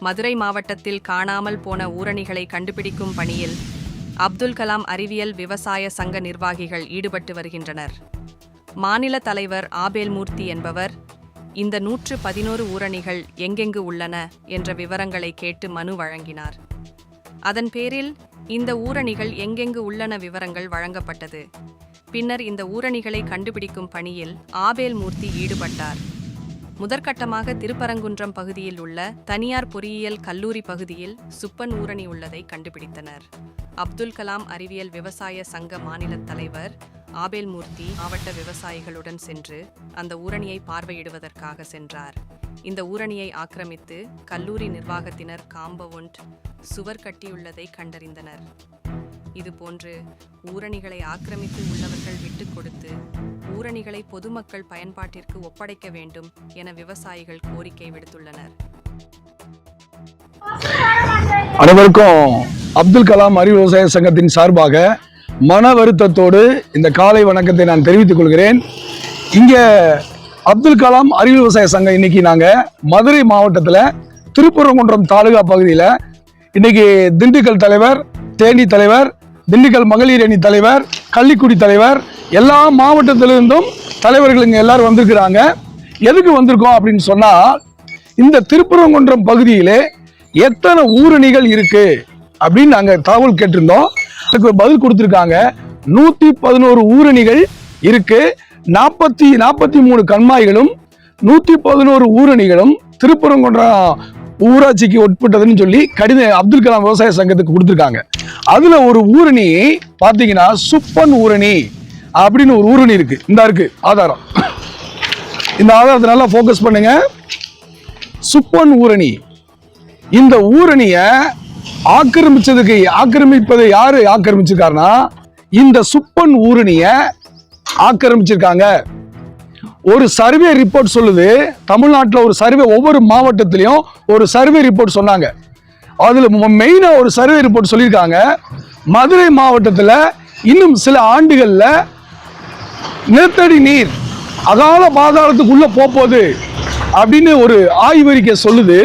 மதுரை மாவட்டத்தில் காணாமல் போன ஊரணிகளை கண்டுபிடிக்கும் பணியில் அப்துல் கலாம் அறிவியல் விவசாய சங்க நிர்வாகிகள் ஈடுபட்டு வருகின்றனர். மாநில தலைவர் ஆபேல் மூர்த்தி என்பவர் இந்த நூற்று பதினோரு ஊரணிகள் எங்கெங்கு உள்ளன என்ற விவரங்களை கேட்டு மனு வழங்கினார். அதன் பேரில் இந்த ஊரணிகள் எங்கெங்கு உள்ளன விவரங்கள் வழங்கப்பட்டது. பின்னர் இந்த ஊரணிகளை கண்டுபிடிக்கும் பணியில் ஆபேல் மூர்த்தி ஈடுபட்டார். முதற்கட்டமாக திருப்பரங்குன்றம் பகுதியில் உள்ள தனியார் பொறியியல் கல்லூரி பகுதியில் சுப்பன் ஊரணி உள்ளதை கண்டுபிடித்தனர். அப்துல் கலாம் அறிவியல் விவசாய சங்க மாநில தலைவர் ஆபேல் மூர்த்தி மாவட்ட விவசாயிகளுடன் சென்று அந்த ஊரணியை பார்வையிடுவதற்காக சென்றார். இந்த ஊரணியை ஆக்கிரமித்து கல்லூரி நிர்வாகத்தினர் காம்பவுண்ட் சுவர் கட்டியுள்ளதை கண்டறிந்தனர். இதுபோன்று ஊரணிகளை ஆக்கிரமித்து உள்ளவர்கள் விட்டுக் கொடுத்து ஊரணிகளை பொதுமக்கள் பயன்பாட்டிற்கு ஒப்படைக்க வேண்டும் என விவசாயிகள் கோரிக்கை விடுத்துள்ளனர். அனைவருக்கும் அப்துல் கலாம் அறிவு விவசாய சங்கத்தின் சார்பாக மன வருத்தத்தோடு இந்த காலை வணக்கத்தை நான் தெரிவித்துக் கொள்கிறேன். இங்கே அப்துல் கலாம் அறிவு விவசாய சங்கம் இன்னைக்கு நாங்கள் மதுரை மாவட்டத்தில் திருப்பரங்குன்றம் தாலுகா பகுதியில் இன்னைக்கு திண்டுக்கல் தலைவர் தேனி தலைவர் திண்டுக்கல் மகளிர் அணி தலைவர் கள்ளிக்குடி தலைவர் எல்லா மாவட்டத்திலிருந்தும் தலைவர்கள் இங்கே எல்லாரும் வந்திருக்கிறாங்க. எதுக்கு வந்திருக்கோம் அப்படின்னு சொன்னால் இந்த திருப்பரங்குன்றம் பகுதியிலே எத்தனை ஊரணிகள் இருக்கு அப்படின்னு நாங்கள் தகவல் கேட்டிருந்தோம். அதுக்கு பதில் கொடுத்துருக்காங்க. நூற்றி பதினோரு ஊரணிகள் இருக்கு. நாற்பத்தி நாற்பத்தி மூணு கண்மாய்களும் நூற்றி பதினோரு ஊரணிகளும் திருப்பரங்குன்றம் ஊராட்சிக்கு உட்பட்டதுன்னு சொல்லி கடிதம் அப்துல் கலாம் விவசாய சங்கத்துக்கு கொடுத்துருக்காங்க. அதில் ஒரு ஊரணி பார்த்தீங்கன்னா சுப்பன் ஊரணி. அப்படின்னு ஒரு ஊரணி இருக்கு. இந்த இருக்கு ஆதாரம். இந்த ஆதாரத்தை நல்லா ஃபோக்கஸ் பண்ணுங்க. சுப்பன் ஊரணி. இந்த ஊரணிய ஆக்கிரமிச்சதுக்கு ஆக்கிரமிப்பதை யாரு ஆக்கிரமிச்சிருக்காருன்னா இந்த சுப்பன் ஊரணிய ஆக்கிரமிச்சிருக்காங்க. ஒரு சர்வே ரிப்போர்ட் சொல்லுது. தமிழ்நாட்டில் ஒரு சர்வே ஒவ்வொரு மாவட்டத்திலையும் ஒரு சர்வே ரிப்போர்ட் சொன்னாங்க. அதில் மெயினாக ஒரு சர்வே ரிப்போர்ட் சொல்லியிருக்காங்க. மதுரை மாவட்டத்தில் இன்னும் சில ஆண்டுகளில் நிலத்தடி நீர் அகால பாதாளத்துக்குள்ள போகுது அப்படின்னு ஒரு ஆய்வறிக்கை சொல்லுது.